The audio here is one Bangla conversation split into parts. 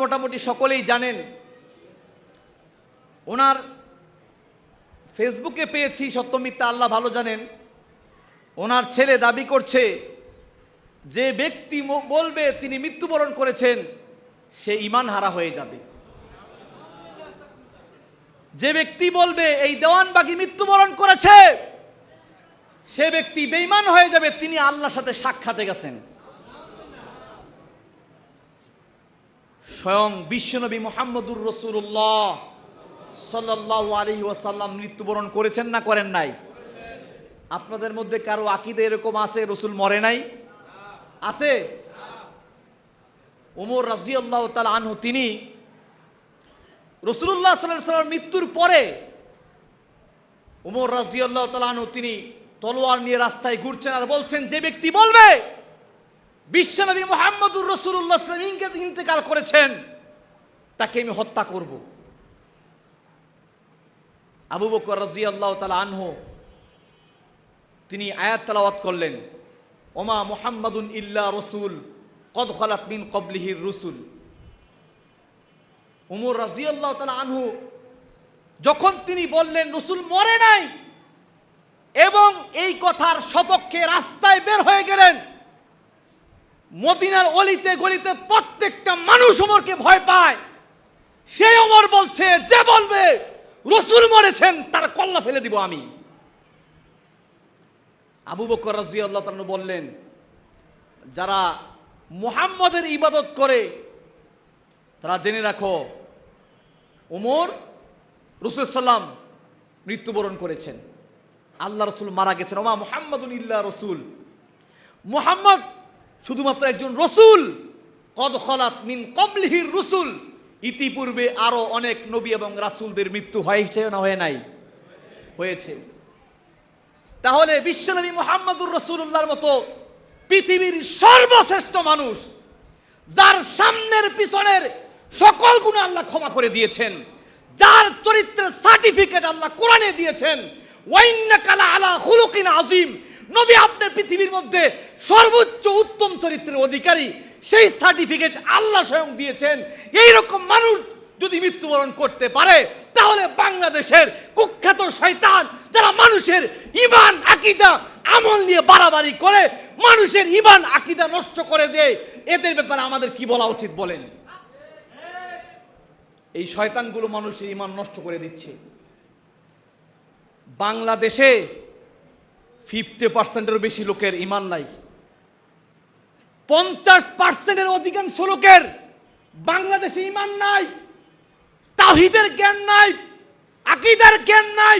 মোটামুটি সকলেই জানেন। ওনার ফেসবুকে পেয়েছি সত্যমিথ্যা আল্লাহ ভালো জানেন। ওনার ছেলে দাবি করছে, যে ব্যক্তি বলবে তিনি মৃত্যুবরণ করেছেন, সে ইমান হারা হয়ে যাবে। যে ব্যক্তি বলবে এই দেওয়ানবাগি মৃত্যুবরণ করেছে, সে ব্যক্তি বেইমান হয়ে যাবে, তিনি আল্লাহর সাথে সাক্ষাতে গেছেন। স্বয়ং বিশ্বনবী মোহাম্মদুর রসুল্লাহ সাল্লাহ আলী ওয়াসাল্লাম মৃত্যুবরণ করেছেন না করেন নাই? আপনাদের মধ্যে কারও আকিদে এরকম আছে, রসুল মরে নাই? আছে? ওমর রাজি আল্লাহ তাল আনহু, তিনি রসুল্লাহ সাল্লাহ সাল্লাম মৃত্যুর পরে ওমর রাজি আল্লাহ তাল আনহু, তিনি তলোয়ার নিয়ে রাস্তায় ঘুরছেন আর বলছেন, যে ব্যক্তি বলবে বিশ্বনবী মোহাম্মদুর রসুল্লাহ ইসলামকে ইন্তেকাল করেছেন। তাকে আমি হত্যা করব। আবু বকর রাজি আল্লাহ তালা আনহ, তিনি আয়াত তালাওয়াত করলেন, ওমা মোহাম্মদুন ইল্লা রসুল, কদ খলাত মিন কবলিহির রসুল। উমর রাজি আল্লাহ তালা আনহু, যখন তিনি বললেন, রসুল মরে নাই, এবং এই কথার সপক্ষে রাস্তায় বের হয়ে গেলেন মদিনার অলিতে গলিতে প্রত্যেকটা মানুষ ওমরকে ভয় পায়। সেই ওমর বলছে, যে বলবে, রসুল মরেছেন, তার কল্লা ফেলে দিব আমি। আবু বকর রাজি আল্লাহ বললেন, যারা মুহাম্মদের ইবাদত করে, তারা জেনে রাখো, ওমর রসুল সাল্লাম মৃত্যুবরণ করেছেন। আল্লাহ রসুল মারা গেছেন। ওমা মোহাম্মদুল ইল্লা রসুল। মুহাম্মদ শুধুমাত্র একজন রসুল। কদ খলাত মিন কবলিহির রসুল। ইতিপূর্বে আরও অনেক নবী এবং রাসূলদের মৃত্যু হয়েছে না হয়ে নাই? হয়েছে। তাহলে বিশ্বনবী মোহাম্মদুর রসুল্লাহর মতো পৃথিবীর সর্বশ্রেষ্ঠ মানুষ, যার সামনের পিছনের সকল গুণ আল্লাহ ক্ষমা করে দিয়েছেন, যার চরিত্রের সার্টিফিকেট আল্লাহ কোরআনে দিয়েছেন ওয়াইন্নাকালা আলা হুলুকিন আজিম নবী আপনার পৃথিবীর মধ্যে সর্বোচ্চ উত্তম চরিত্রের অধিকারী, সেই সার্টিফিকেট আল্লাহ স্বয়ং দিয়েছেন। এই রকম মানুষ যদি মৃত্যুবরণ করতে পারে, তাহলে বাংলাদেশের কুখ্যাত শয়তান যারা মানুষের ইমান আকিদা, আমল নিয়ে বাড়াবাড়ি করে, মানুষের ইমান আকিদা নষ্ট করে দেয়, এদের ব্যাপারে আমাদের কি বলা উচিত বলেন? এই শয়তানগুলো মানুষের ইমান নষ্ট করে দিচ্ছে। বাংলাদেশে ফিফটি পার্সেন্টেরও বেশি লোকের ইমান নাই। পঞ্চাশ পার্সেন্টের অধিকাংশ লোকের বাংলাদেশে ইমান নাই তাহিদের জ্ঞান নাই, আকিদার জ্ঞান নাই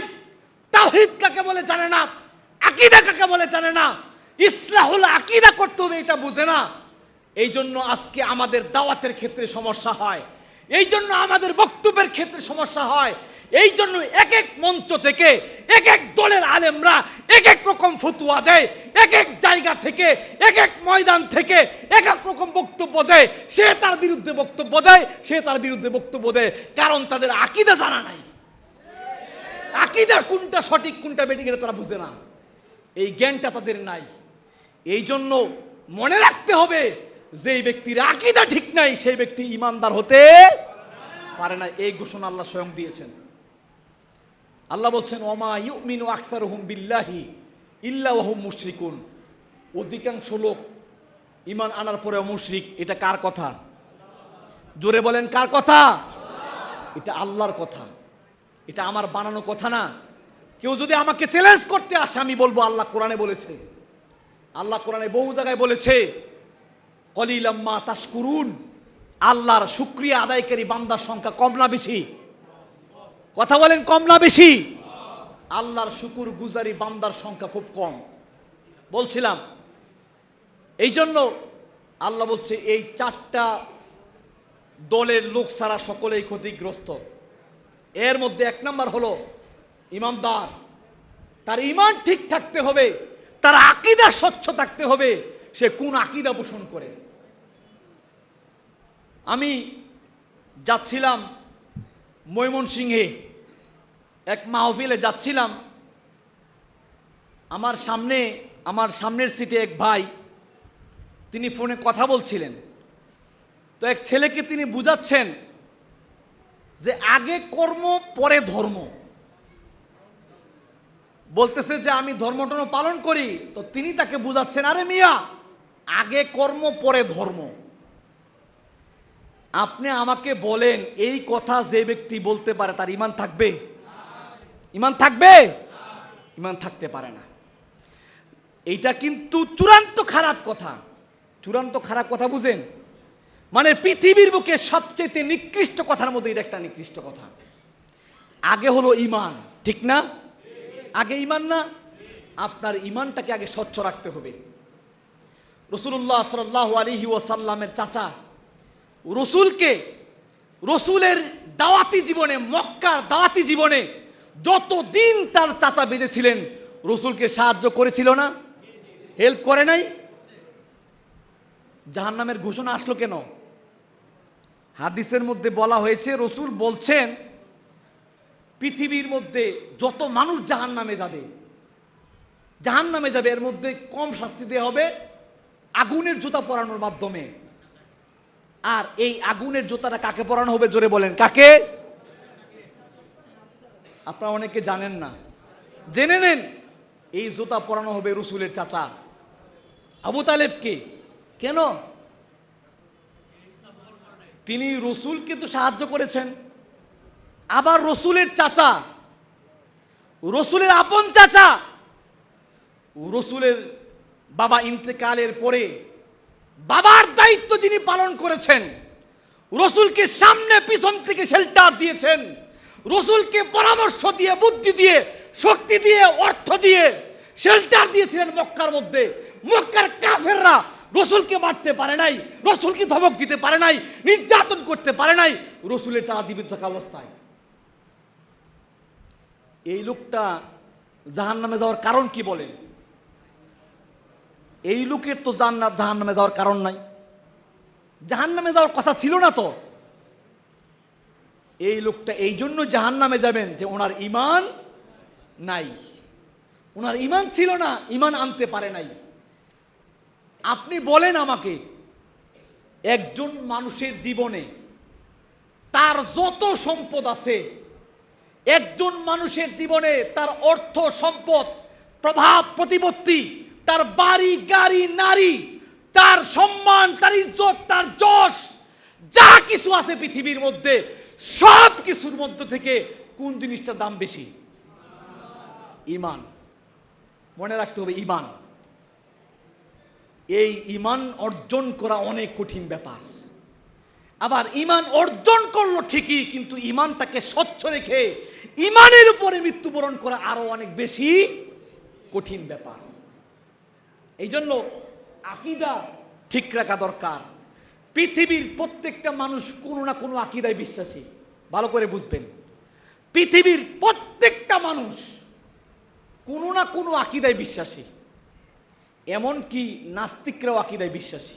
তাহিদ কাকে বলে জানে না, আকিদা কাকে বলে জানে না, ইসলাহুল আকিদা করতে হবে এটা বুঝে না। এই জন্য আজকে আমাদের দাওয়াতের ক্ষেত্রে সমস্যা হয়, এই জন্য আমাদের বক্তব্যের ক্ষেত্রে সমস্যা হয় এই জন্য এক এক মঞ্চ থেকে এক এক দলের আলেমরা এক এক রকম ফতুয়া দেয়, এক এক জায়গা থেকে, এক এক ময়দান থেকে এক এক রকম বক্তব্য দেয়। সে তার বিরুদ্ধে বক্তব্য দেয়, সে তার বিরুদ্ধে বক্তব্য দেয়। কারণ তাদের আকিদা জানা নাই। আকিদা কোনটা সঠিক, কোনটা বেঠিক এটা তারা বুঝে না। এই জ্ঞানটা তাদের নাই। এই জন্য মনে রাখতে হবে যে ব্যক্তির আকিদা ঠিক নাই, সেই ব্যক্তি ইমানদার হতে পারে না। এই ঘোষণা আল্লাহ স্বয়ং দিয়েছেন। আল্লাহ বলছেন, ওমা ইউমিনু আখতার হুম বিল্লাহি ইল্লা ওহুম মুশরিকুন। অধিকাংশ লোক ইমান আনার পরে মুশরিক। এটা কার কথা? জোরে বলেন, কার কথা? এটা আল্লাহর কথা। এটা আমার বানানো কথা না। কেউ যদি আমাকে চ্যালেঞ্জ করতে আসে, আমি বলব, আল্লাহ কোরআনে বলেছে। আল্লাহ কোরআনে বহু জায়গায় বলেছে, কলিলাম্মা তাশকুরুন। আল্লাহর শুক্রিয়া আদায়কারী বান্দার সংখ্যা কম না বেশি। কথা বলেন কম না বেশি? আল্লাহর শুকুর গুজারি বান্দার সংখ্যা খুব কম। বলছিলাম এই জন্য আল্লাহ বলছে, এই চারটা দলের লোক ছাড়া সকলেই ক্ষতিগ্রস্ত। এর মধ্যে এক নম্বর হলো ইমানদার তার ইমান ঠিক থাকতে হবে, তার আকিদা স্বচ্ছ থাকতে হবে, সে কোন আকিদা পোষণ করে। আমি যাচ্ছিলাম ময়মনসিংহে এক মাহফিলে যাচ্ছিলাম। আমার সামনে, আমার সামনের সিটে এক ভাই, তিনি ফোনে কথা বলছিলেন। তো এক ছেলেকে তিনি বুঝাচ্ছেন যে আগে কর্ম, পরে ধর্ম। বলতেছে যে আমি ধর্মটর্ম পালন করি, তো তিনি তাকে বুঝাচ্ছেন, আরে মিয়া, আগে কর্ম, পরে ধর্ম। আপনি আমাকে বলেন, এই কথা যে ব্যক্তি বলতে পারে তার ইমান থাকবে? ইমান থাকবে? ইমান থাকতে পারে না। এইটা কিন্তু চূড়ান্ত খারাপ কথা। চূড়ান্ত খারাপ কথা বুঝেন? মানে পৃথিবীর বুকে সবচেয়ে নিকৃষ্ট কথার মধ্যে এটা একটা নিকৃষ্ট কথা। আগে হলো ইমান, ঠিক না? আগে ইমান না? আপনার ইমানটাকে আগে স্বচ্ছ রাখতে হবে। রসুল্লাহ সাল্লাহ আলহি ওয়াসাল্লামের চাচা রসুলকে, রসুলের দাওয়াতি জীবনে, মক্কার দাওয়াতি জীবনে যতদিন তার চাচা বেঁচেছিলেন, রসুলকে সাহায্য করেছিল না, হেল্প করে নাই। জাহান্নামের ঘোষণা আসলো কেন? হাদিসের মধ্যে বলা হয়েছে, রসুল বলছেন, পৃথিবীর মধ্যে যত মানুষ জাহান নামে যাবে জাহান নামে যাবে, এর মধ্যে কম শাস্তি দেওয়া হবে আগুনের জুতা পরানোর মাধ্যমে। আর এই আগুনের জুতাটা কাকে পরানো হবে জোরে বলেন, কাকে? আপনারা অনেকে জানেন না। জেনে নেন, এই জুতা পরানো হবে রসুলের চাচা। আবু তালেবকে কেন? তিনি রসুলকে তো সাহায্য করেছেন। আবার রসুলের চাচা, রসুলের আপন চাচা, রসুলের বাবা ইন্তেকালের পরে বাবার দায়িত্ব যিনি পালন করেছেন, রসুলকে সামনে পিছন থেকে শেল্টার দিয়েছেন, রসুলকে পরামর্শ দিয়ে, বুদ্ধি দিয়ে, শক্তি দিয়ে, অর্থ দিয়ে শেল্টার দিয়েছিলেন মক্কার মধ্যে। মক্কার কাফেররা রসুলকে মারতে পারে নাই, রসুলকে ধমক দিতে পারে নাই, নির্যাতন করতে পারে নাই, রসুলের তারা জীবিত থাকা অবস্থায়। এই লোকটা জাহান নামে যাওয়ার কারণ কি বলেন? এই লোকের তো জান্নাত জাহান নামে যাওয়ার কারণ নাই। জাহান নামে যাওয়ার কথা ছিল না তো। এই লোকটা এই জন্য জাহান নামে যাবেন যে ওনার ইমান নাই। ওনার ইমান ছিল না ইমান আনতে পারে নাই। আপনি বলেন আমাকে, একজন মানুষের জীবনে তার যত সম্পদ আছে, একজন মানুষের জীবনে তার অর্থ সম্পদ, প্রভাব, প্রতিপত্তি তার বাড়ি, গাড়ি, নারী, তার সম্মান, তার ইজ্জত, তার যশ, যা কিছু আছে পৃথিবীর মধ্যে, সব কিছুর মধ্যে থেকে কোন জিনিসটার দাম বেশি? ইমান। মনে রাখতে হবে, ইমান। এই ইমান অর্জন করা অনেক কঠিন ব্যাপার। আবার ইমান অর্জন করল ঠিকই, কিন্তু ইমানটাকে স্বচ্ছ রেখে ইমানের উপরে মৃত্যুবরণ করা আরও অনেক বেশি কঠিন ব্যাপার। এই জন্য আকিদা ঠিক রাখা দরকার। পৃথিবীর প্রত্যেকটা মানুষ কোনো না কোনো আকিদায় বিশ্বাসী। ভালো করে বুঝবেন। পৃথিবীর প্রত্যেকটা মানুষ কোনো না কোনো আকিদায় বিশ্বাসী। এমনকি নাস্তিকরাও আকিদায় বিশ্বাসী।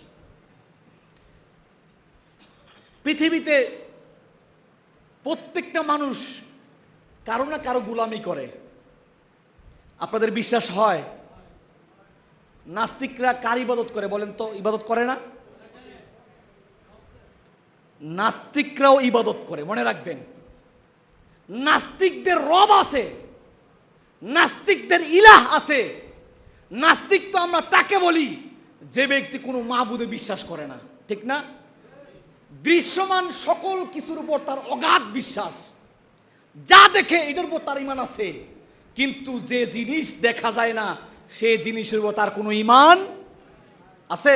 পৃথিবীতে প্রত্যেকটা মানুষ কারও না কারও গুলামি করে। আপনাদের বিশ্বাস হয় নাস্তিকরা কার ইবাদত করে বলেন তো? ইবাদত করে না? নাস্তিকরাও ইবাদত করে, মনে রাখবেন। নাস্তিকদের রব আছে, নাস্তিকদের ইলাহ আছে। নাস্তিক তো আমরা তাকে বলি যে ব্যক্তি কোনো মাহবুদে বিশ্বাস করে না, ঠিক না? দৃশ্যমান সকল কিছুর উপর তার অগাধ বিশ্বাস। যা দেখে এটার উপর তার ইমান আছে, কিন্তু যে জিনিস দেখা যায় না সে জিনিসের উপর তার কোনো ইমান আছে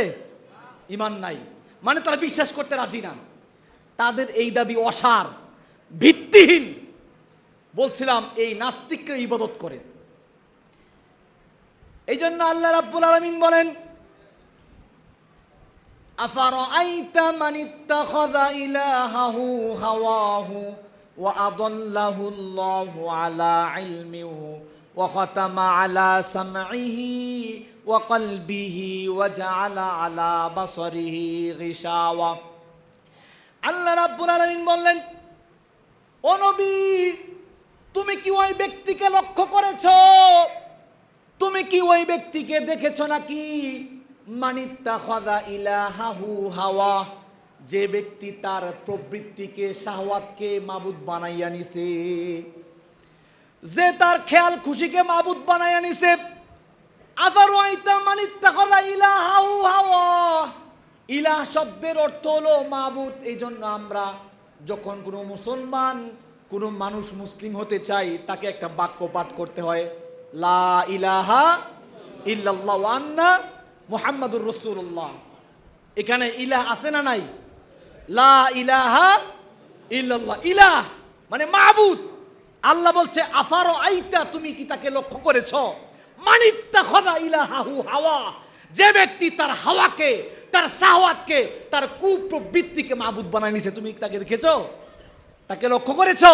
ইমান নাই মানে তারা বিশ্বাস করতে রাজি না তাদের এই দাবি অসার ভিত্তিহীন বলছিলাম এই নাস্তিককে ইবাদত করে এই জন্য আল্লাহ রাব্বুল আলমিন বলেন أفرأيت من اتخذ إلهه هواه وأضله الله على علمه وختم على سمعه وقلبه وجعل على بصره غشاوة আল্লাহ রাব্বুল আলামিন বললেন ও নবী তুমি কি ওই ব্যক্তিকে লক্ষ্য করেছো তুমি কি ওই ব্যক্তিকে দেখেছ নাকি মানিত্তা খদা ইলাহাহু হাওয়া যে ব্যক্তি তার প্রবৃত্তিকে শাহওয়াতকে মাবুদ বানাইয়া নিছে যে তার খেয়াল খুশিকে মাবুদ বানাইয়া নিছে আবার ইলাহ শব্দের অর্থ হলো মাবুদ। এই জন্য আমরা যখন কোনো মুসলমান, কোনো মানুষ মুসলিম হতে চাই, তাকে একটা বাক্য পাঠ করতে হয়। লা ইলাহা ইল্লাল্লাহ মুহাম্মাদুর রাসূলুল্লাহ। এখানে ইলাহ আছে না নাই? লা ইলাহা ইল্লাল্লাহ। ইলাহ মানে মাবুদ। আল্লাহ বলছে, আফারো আইতা, তুমি কি তাকে লক্ষ্য করেছ? মানিত্তা খদা ইলাহাহু হাওয়া। যে ব্যক্তি তার হাওয়াকে, তার শাহওয়াতকে, তার কুপ্রবৃত্তিকে মাবুদ বানায় নিছে, তুমি তাকে দেখেছ? তাকে লক্ষ্য করেছ?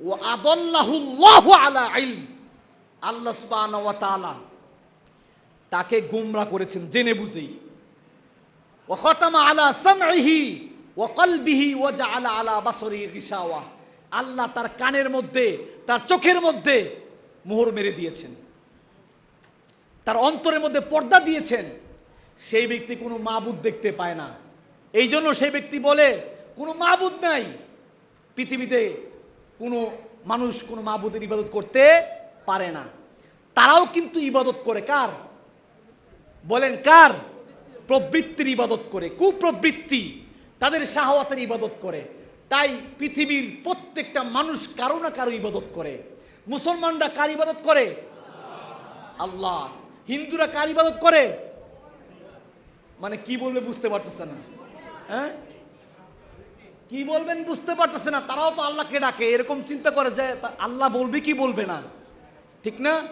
ও আদল্লাহুল্লাহু আলা ইলম। আল্লাহ সুবহানাহু ওয়া তাআলা তাকে গুমরা করেছেন, জেনে বুঝেই। ও খতামা আলা সামঈহি ও কলবিহি ও জাআলা আলা বাসরি গিশাওয়া। আল্লাহ তার কানের মধ্যে, তার চোখের মধ্যে মোহর মেরে দিয়েছেন। তার অন্তরের মধ্যে পর্দা দিয়েছেন। সেই ব্যক্তি কোনো মাবুদ দেখতে পায় না। এই জন্য সেই ব্যক্তি বলে, কোনো মাবুদ নাই। পৃথিবীতে কোনো মানুষ কোনো মাবুদের ইবাদত করতে পারে না। তারাও কিন্তু ইবাদত করে কার? বলেন কার? প্রবৃত্তির ইবাদত করে, কুপ্রবৃত্তি। তাদের শাহওয়াতের ইবাদত করে। তাই পৃথিবীর প্রত্যেকটা মানুষ কারও না কারও ইবাদত করে। মুসলমানরা কার ইবাদত করে? আল্লাহ। হিন্দুরা কার ইবাদত করে? মানে কি বলবে বুঝতে পারতেছে না। হ্যাঁ? কি বলবেন বুঝতে পারতেছে না। তারাও তো আল্লাহকে ডাকে। এরকম চিন্তা করে যে আল্লাহ বলবে কি বলবে না। ঠিক না?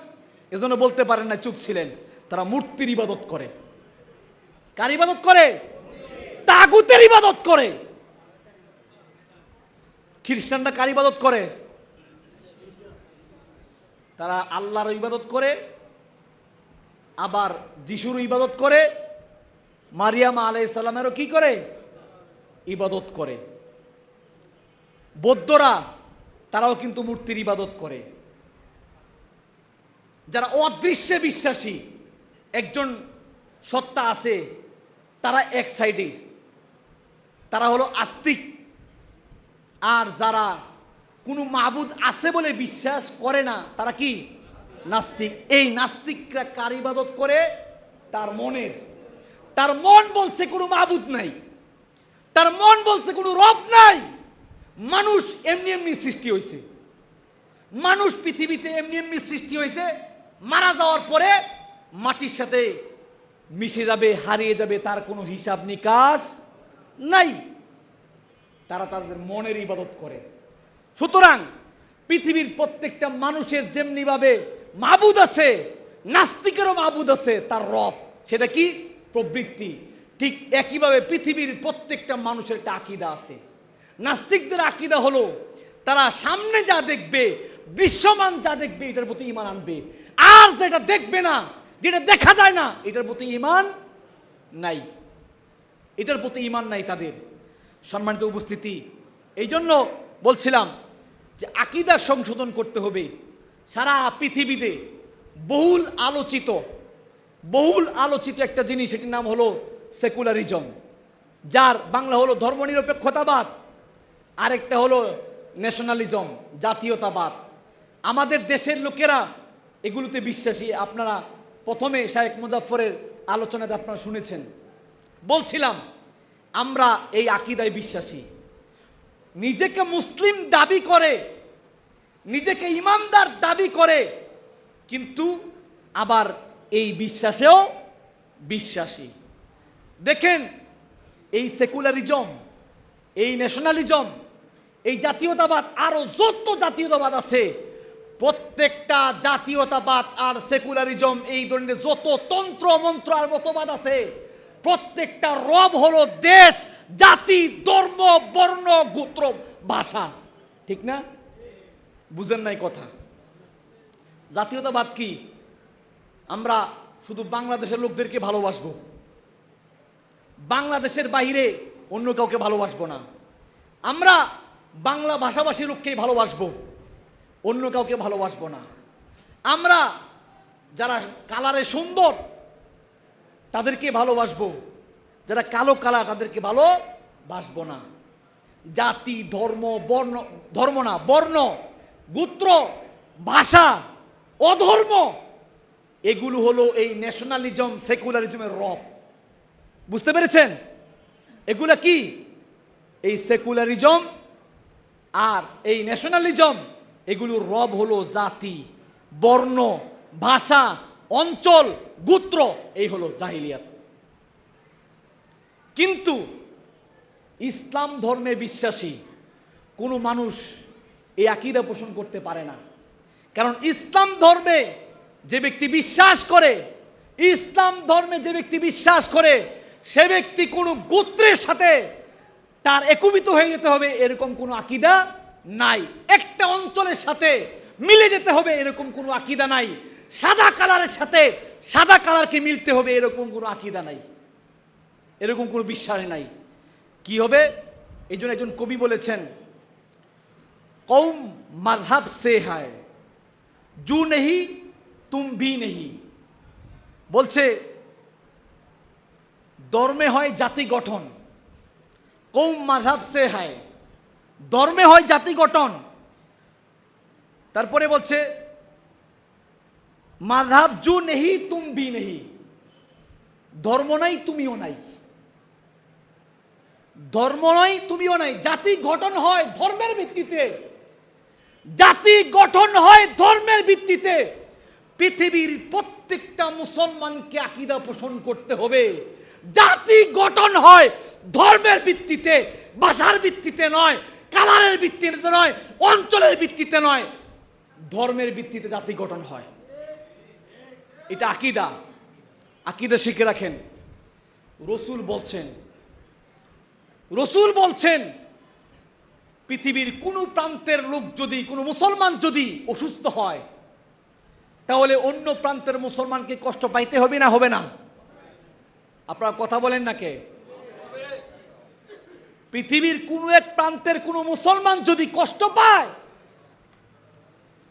এজন্য বলতে পারেন না, চুপ ছিলেন। তারা মূর্তির ইবাদত করে। কার ইবাদত করে? তাগুতের ইবাদত করে। খ্রিস্টানরা কার ইবাদত করে? তারা আল্লাহর ইবাদত করে, আবার যিশুর ইবাদত করে, মারিয়ামা আলাইসাল্লামেরও কি করে? ইবাদত করে। বৌদ্ধরা তারাও কিন্তু মূর্তির ইবাদত করে। যারা অদৃশ্যে বিশ্বাসী, একজন সত্তা আছে, তারা এক সাইডে তারা হলো আস্তিক। আর যারা কোনো মাবুদ আছে বলে বিশ্বাস করে না, তারা কি? নাস্তিক। এই নাস্তিকরা কার ইবাদত করে? তার মনের। তার মন বলছে কোনো মাবুদ নাই। তার মন বলছে কোনো রব নাই। মানুষ এমনি এমনি সৃষ্টি হয়েছে মানুষ পৃথিবীতে এমনি এমনি সৃষ্টি হয়েছে মারা যাওয়ার পরে মাটির সাথে মিশে যাবে, হারিয়ে যাবে, তার কোনো হিসাব নিকাশ নাই। তারা তাদের মনের ইবাদত করে। সুতরাং পৃথিবীর প্রত্যেকটা মানুষের যেমনিভাবে মাবুদ আছে, নাস্তিকেরও মাবুদ আছে, তার রব। সেটা কি? প্রবৃত্তি। ঠিক একইভাবে পৃথিবীর প্রত্যেকটা মানুষের একটা আকিদা আছে। নাস্তিকদের আকিদা হলো, তারা সামনে যা দেখবে, দৃশ্যমান যা দেখবে, এটার প্রতি ইমান আনবে। আর যেটা দেখবে না, যেটা দেখা যায় না, এটার প্রতি ইমান নাই। এটার প্রতি ইমান নাই তাদের। সম্মানিত উপস্থিতি এই জন্য বলছিলাম যে আকিদা সংশোধন করতে হবে। সারা পৃথিবীতে বহুল আলোচিত বহুল আলোচিত একটা জিনিস, সেটির নাম হলো সেকুলারিজম, যার বাংলা হলো ধর্মনিরপেক্ষতাবাদ, আরেকটা হলো ন্যাশনালিজম, জাতীয়তাবাদ। আমাদের দেশের লোকেরা এগুলোতে বিশ্বাসী, আপনারা প্রথমে শাহেক মুজাফরের আলোচনাতে আপনারা শুনেছেন। বলছিলাম আমরা এই আকিদায় বিশ্বাসী। নিজেকে মুসলিম দাবি করে, নিজেকে ইমানদার দাবি করে, কিন্তু আবার এই বিশ্বাসেও বিশ্বাসী। দেখেন, এই সেকুলারিজম, এই ন্যাশনালিজম, এই জাতীয়তাবাদ আরও যত জাতীয়তাবাদ আছে, প্রত্যেকটা জাতীয়তাবাদ আর সেকুলারিজম, এই ধরনের যত তন্ত্র, মন্ত্র আর মতবাদ আছে প্রত্যেকটা রব হলো দেশ, জাতি, ধর্ম, বর্ণ, গোত্র, ভাষা। ঠিক না? বুঝেন নাই কথা। জাতীয়তাবাদ কি? আমরা শুধু বাংলাদেশের লোকদেরকে ভালোবাসবো। বাংলাদেশের বাইরে অন্য কাউকে ভালোবাসবো না। আমরা বাংলা ভাষাভাষী লোককেই ভালোবাসবো। অন্য কাউকে ভালোবাসবো না। আমরা যারা কালারে সুন্দর তাদেরকে ভালোবাসবো। যারা কালো কালা, তাদেরকে ভালো বাসব না। জাতি, ধর্ম, বর্ণ, ধর্ম না, বর্ণ, গোত্র, ভাষা, অধর্ম, এগুলো হলো এই ন্যাশনালিজম সেকুলারিজমের রব। বুঝতে পেরেছেন? এগুলো কি? এই সেকুলারিজম আর এই ন্যাশনালিজম এগুলোর রব হলো জাতি, বর্ণ, ভাষা অঞ্চল, গোত্র, এই হলো জাহিলিয়াত। কিন্তু ইসলাম ধর্মে বিশ্বাসী কোনো মানুষ এই আকিদা পোষণ করতে পারে না। কারণ ইসলাম ধর্মে যে ব্যক্তি বিশ্বাস করে, ইসলাম ধর্মে যে ব্যক্তি বিশ্বাস করে, সে ব্যক্তি কোনো গোত্রের সাথে তার একীভূত হয়ে যেতে হবে, এরকম কোনো আকিদা নাই। একটা অঞ্চলের সাথে মিলে যেতে হবে, এরকম কোনো আকিদা নাই। সাদা কালারের সাথে সাদা কালারকে মিলতে হবে, এরকম কোনো আকিদা নাই। এরকম কোনো বিশ্বাস নাই। কি হবে? এই জন্য একজন কবি বলেছেন কৌম মাধাব সে হায়, জু নেহি, তুম ভি নেহি। বলছে ধর্মে হয় জাতি গঠন। কৌম মাধাব সে হায় ধর্মে হয় জাতি গঠন। তারপরে বলছে মাধাব জু নেহি, তুম ভি নেহি। ধর্ম নাই, তুমিও নাই। ধর্ম নয় তুমিও নাই। জাতি গঠন হয় ধর্মের ভিত্তিতে। জাতি গঠন হয় ধর্মের ভিত্তিতে। পৃথিবীর প্রত্যেকটা মুসলমানকে আকিদা পোষণ করতে হবে। জাতি গঠন হয় ধর্মের ভিত্তিতে ভাষার ভিত্তিতে নয়, কালারের ভিত্তিতে নয়, অঞ্চলের ভিত্তিতে নয়। ধর্মের ভিত্তিতে জাতি গঠন হয়। এটা আকিদা। আকিদা শিখে রাখেন। রসুল বলছেন। রসুল বলছেন, পৃথিবীর কোনো প্রান্তের লোক যদি, কোনো মুসলমান যদি অসুস্থ হয়, তাহলে অন্য প্রান্তের মুসলমানকে কষ্ট পাইতে হবে না হবে না? আপনারা কথা বলেন না কে? পৃথিবীর কোনো এক প্রান্তের কোনো মুসলমান যদি কষ্ট পায়,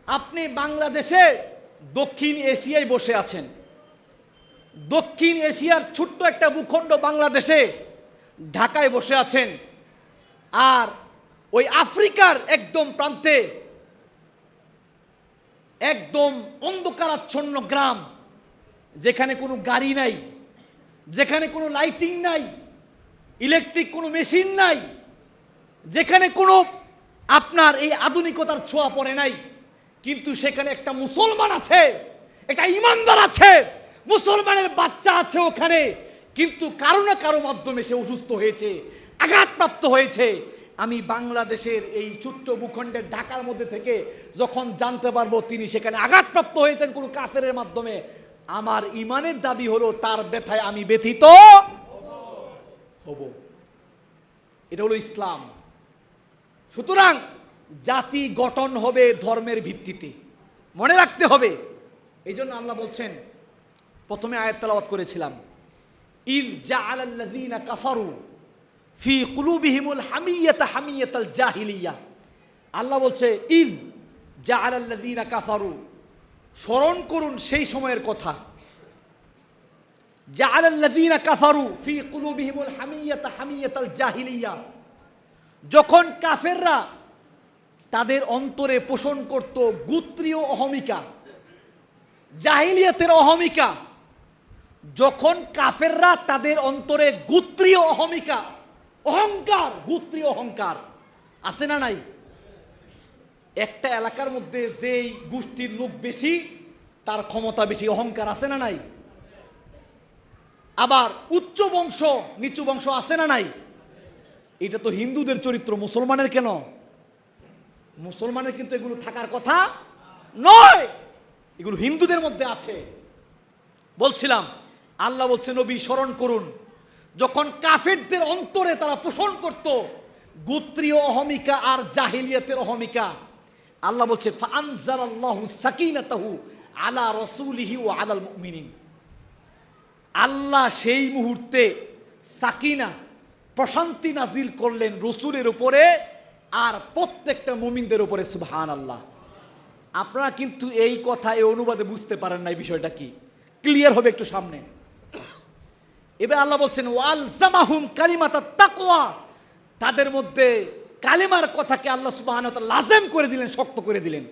আপনি বাংলাদেশে দক্ষিণ এশিয়ায় বসে আছেন। দক্ষিণ এশিয়ার ছোট্ট একটা ভূখণ্ড বাংলাদেশে ঢাকায় বসে আছেন। আর ওই আফ্রিকার একদম প্রান্তে একদম অন্ধকারাচ্ছন্ন গ্রাম, যেখানে কোনো গাড়ি নাই, যেখানে কোনো লাইটিং নাই, ইলেকট্রিক কোনো মেশিন নাই, যেখানে কোনো আপনার এই আধুনিকতার ছোঁয়া পড়ে নাই। কিন্তু সেখানে একটা মুসলমান আছে, একটা ইমানদার আছে, মুসলমানের বাচ্চা আছে ওখানে, কিন্তু কারও না কারও মাধ্যমে সে অসুস্থ হয়েছে, আঘাতপ্রাপ্ত হয়েছে। আমি বাংলাদেশের এই ছোট্ট ভূখণ্ডের ঢাকার মধ্যে থেকে যখন জানতে পারব তিনি সেখানে আঘাতপ্রাপ্ত হয়েছেন কোনো কাফেরের মাধ্যমে, আমার ইমানের দাবি হলো তার ব্যথায় আমি ব্যথিত হব। এটা হলো ইসলাম। সুতরাং জাতি গঠন হবে ধর্মের ভিত্তিতে। মনে রাখতে হবে, এই জন্য আল্লাহ বলছেন, প্রথমে আয়াত তেলাওয়াত করেছিলাম। ইল জাআলাল্লাযীনা কাফারু ফি কুলুবিহিমুল হামিয়াতা হামিয়াতাল জাহিলিয়া। আল্লাহ বলছে ইল ইদ জাআলাল্লাযীনা কাফারু, স্মরণ করুন সেই সময়ের কথা। জা জাআলাল্লাযীনা কাফারু ফি কুলুবিহিমুল হামিয়াতা হামিয়াতাল জাহিলিয়া। যখন কাফেররা তাদের অন্তরে পোষণ করত গুত্রীয় অহমিকা। জাহিলিয়াতের অহমিকা। যখন কাফেররা তাদের অন্তরে গুত্রীয় অহমিকা, অহংকার, গুত্রীয় অহংকার, আছে না নাই? একটা এলাকার মধ্যে যেই গোষ্ঠীর লোক বেশি, তার ক্ষমতা বেশি, অহংকার আছে না নাই? আবার উচ্চ বংশ, নিচু বংশ আছে না নাই? এটা তো হিন্দুদের চরিত্র, মুসলমানের কেন? মুসলমানের কিন্তু এগুলো থাকার কথা নয়। এগুলো হিন্দুদের মধ্যে আছে। বলছিলাম, আল্লাহ বলছে, নবী, স্মরণ করুন। যখন কাফেরদের অন্তরে তারা পোষণ করত, গোত্রীয় অহমিকা আর জাহিলিয়াতের অহমিকা, আল্লাহ বলছে ফানজার আল্লাহু সাকিনাতাহু আলা রসুলিহি ও আলাল মুমিনিন আল্লাহ সেই মুহূর্তে সাকিনা, প্রশান্তি নাজিল করলেন রসুলের উপরে আর প্রত্যেকটা মুমিনদের উপরে সুবহান আল্লাহ আপনারা কিন্তু এই কথা, এই অনুবাদে বুঝতে পারেন না এই বিষয়টা কি। ক্লিয়ার হবে একটু সামনে। এবার আল্লাহ বলছেন, ওয়াল জামাহুম কালিমাতা তাকোয়া তাদের মধ্যে কালিমার কথাকে আল্লাহ সুবাহ লাজেম করে দিলেন, শক্ত করে দিলেন।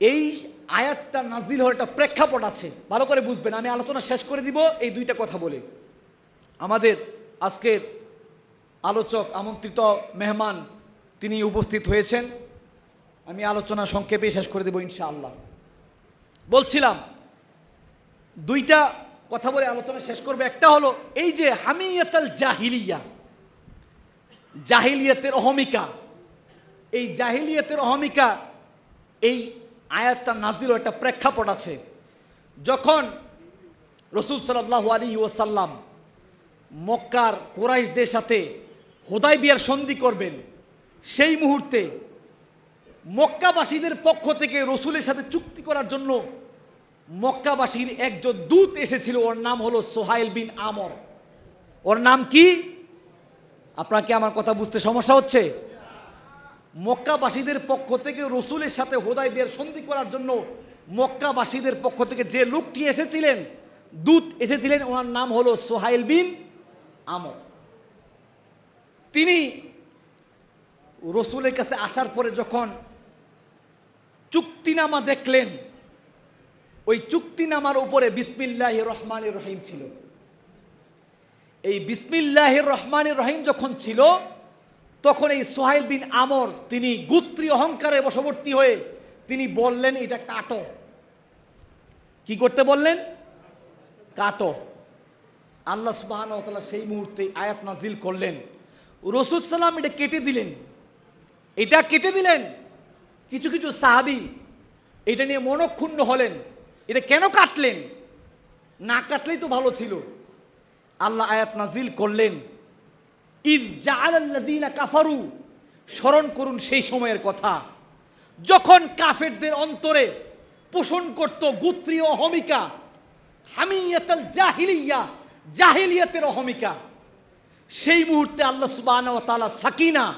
এই আয়াতটা নাজিল হওয়ার একটা প্রেক্ষাপট আছে। ভালো করে বুঝবেন, আমি আলোচনা শেষ করে দিব, এই দুইটা কথা বলে। আমাদের আজকের আলোচক, আমন্ত্রিত মেহমান তিনি উপস্থিত হয়েছেন। আমি আলোচনা সংক্ষেপে শেষ করে দেব ইনশাআল্লাহ। বলছিলাম, দুইটা কথা বলে আলোচনা শেষ করবে। একটা হলো, এই যে হামিয়াতাল জাহিলিয়া, জাহিলিয়াতের অহমিকা, এই জাহিলিয়াতের অহমিকা, এই আয়াতটা নাজিল একটা প্রেক্ষাপট আছে। যখন রসুল সাল্লাহ আলী ওয়াসাল্লাম মক্কার কোরাইশদের সাথে হোদাই বিয়ার সন্ধি করবেন। সেই মুহূর্তে মক্কাবাসীদের পক্ষ থেকে রসুলের সাথে চুক্তি করার জন্য মক্কাবাসীর একজন দূত এসেছিল। ওর নাম হলো সোহাইল বিন আমর। ওর নাম কি? আপনার কি আমার কথা বুঝতে সমস্যা হচ্ছে? মক্কাবাসীদের পক্ষ থেকে রসুলের সাথে হোদাই বিয়ার সন্ধি করার জন্য মক্কাবাসীদের পক্ষ থেকে যে লোকটি এসেছিলেন, দূত এসেছিলেন, ওনার নাম হলো সোহাইল বিন আমর। তিনি রসুলের কাছে আসার পরে যখন চুক্তিনামা দেখলেন, ওই চুক্তিনামার উপরে বিসমিল্লাহ রহমান রহিম ছিল। এই বিসমিল্লাহ রহমান রহিম যখন ছিল, তখন এই সোহাইল বিন আমর তিনি গুত্রী অহংকারে বশবর্তী হয়ে তিনি বললেন, এটা কাটো। কি করতে বললেন? কাটো। আল্লাহ সুবাহান সেই মুহূর্তে আয়াত নাজিল করলেন। রসুল সাল্লাম এটা কেটে দিলেন। এটা কেটে দিলেন। কিছু কিছু সাহাবি এটা নিয়ে মনক্ষুণ্ণ হলেন। এটা কেন কাটলেন? না কাটলেই তো ভালো ছিল। আল্লাহ আয়াত নাজিল করলেন। ঈদ জাআলাল্লাযীনা কাফারু, স্মরণ করুন সেই সময়ের কথা। যখন কাফেরদের অন্তরে পোষণ করত গুত্রীয় অহমিকা, হামিয়াতাল জাহিলিয়া, জাহিলিয়াতের অহমিকা সেই মুহূর্তে আল্লাহ সুবহানাহু ওয়া তাআলা সাকিনা,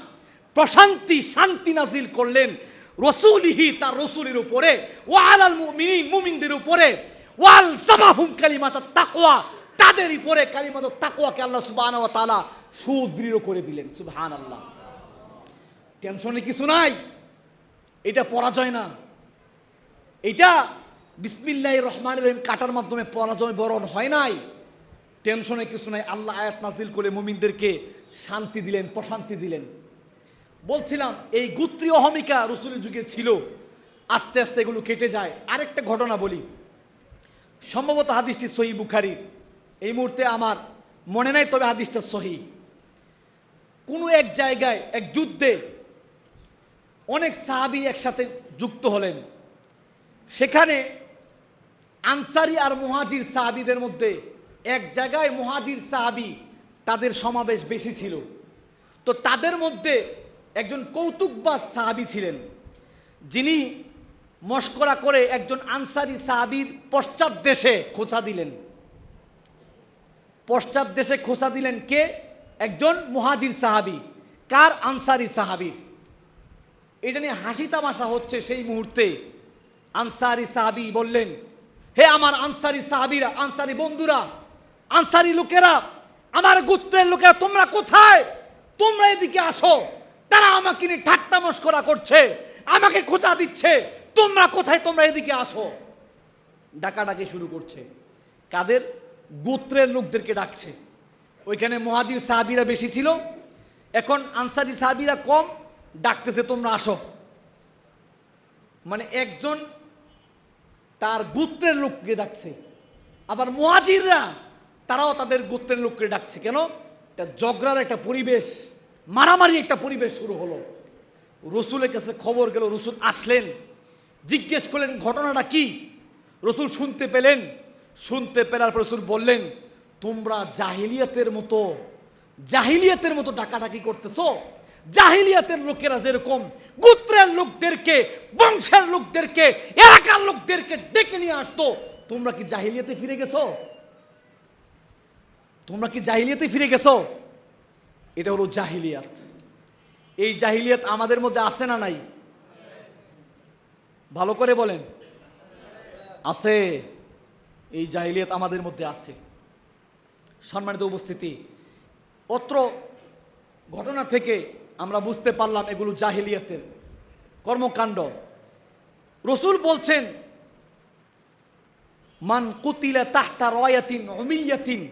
প্রশান্তি, শান্তি নাজিল করলেন। রসুলিহি, তার রসুলের উপরে ওয়াল আল মুমিনিন, মুমিনদের উপরে, ওয়াল সামাহুম কালিমাতাত তাকওয়া, তাদের উপরে কালিমাত তাকওয়াকে আল্লাহ সুবহানাহু ওয়া তাআলা সুদৃঢ় করে দিলেন, সুবহানাল্লাহ। টেনশনে কিছু নাই, এটা পরাজয় না। এটা বিসমিল্লাহ রহমান রহিম কাটার মাধ্যমে পরাজয় বরণ হয় নাই। টেনশনে কিছু নাই, আল্লাহ আয়াত নাজিল করে মুমিনদেরকে শান্তি দিলেন, প্রশান্তি দিলেন। বলছিলাম, এই গুত্রী অহমিকা রসুলের যুগে ছিল, আস্তে আস্তে এগুলো কেটে যায়। আরেকটা ঘটনা বলি। সম্ভবত হাদিসটি সহি বুখারি। এই মুহূর্তে আমার মনে নাই, তবে হাদিসটা সহি। কোনো এক জায়গায়, এক যুদ্ধে অনেক সাহাবি একসাথে যুক্ত হলেন। সেখানে আনসারি আর মুহাজির সাহাবিদের মধ্যে এক জায়গায় মুহাজির সাহাবি তাদের সমাবেশ বেশি ছিল। তো তাদের মধ্যে একজন কৌতুকবাজ সাহাবি ছিলেন। যিনি মস্করা করে একজন আনসারি সাহাবির পশ্চাৎ দেশে খোঁচা দিলেন। পশ্চাৎ দেশে খোঁচা দিলেন কে? একজন মুহাজির সাহাবি। কার আনসারি সাহাবির? এটা নিয়ে হাসি তামাশা হচ্ছে সেই মুহূর্তে। আনসারি সাহাবি বললেন, হে আমার আনসারি সাহাবিরা, আনসারি বন্ধুরা আনসারি লোকেরা, আমার গোত্রের লোকেরা, তোমরা কোথায়? তোমরা এদিকে আসো। তারা আমাকে নিয়ে ঠাট্টা মস্করা করছে, আমাকে খোঁচা দিচ্ছে। তোমরা কোথায়? তোমরা এদিকে আসো। ডাকাডাকি শুরু করছে। কাদের? গোত্রের লোকদেরকে ডাকছে। ওইখানে মহাজির সাহাবিরা বেশি ছিল। এখন আনসারি সাহাবিরা কম, ডাকতেছে, তোমরা আসো। মানে একজন তার গোত্রের লোককে ডাকছে। আবার মহাজিররা তারাও তাদের গোত্রের লোককে ডাকছে। কেন? এটা জগরার একটা পরিবেশ, মারামারি একটা পরিবেশ শুরু হলো। রসুলের কাছে খবর গেল, রসুল আসলেন। জিজ্ঞেস করলেন, ঘটনাটা কি? রসুল শুনতে পেলেন। শুনতে পেলার পর রসুল বললেন, তোমরা জাহিলিয়াতের মতো জাহিলিয়াতের মতো ডাকাডাকি করতেছো? জাহিলিয়াতের লোকেরা যেরকম গোত্রের লোকদেরকে, বংশের লোকদেরকে, এলাকার লোকদেরকে ডেকে নিয়ে আসতো, তোমরা কি জাহিলিয়াতে ফিরে গেছো? তোমরা কি জাহিলিয়াতে ফিরে গেছো? এটা হলো জাহিলিয়াত। এই জাহিলিয়াত আমাদের মধ্যে আছে না নাই? ভালো করে বলেন। আছে। এই জাহিলিয়াত আমাদের মধ্যে আছে। সম্মানিত উপস্থিতি, অত্র ঘটনা থেকে আমরা বুঝতে পারলাম এগুলো জাহিলিয়াতের কর্মকাণ্ড। রসুল বলছেন, মান কুতিলা তাহতা রয়াতিন অমিয়াতিন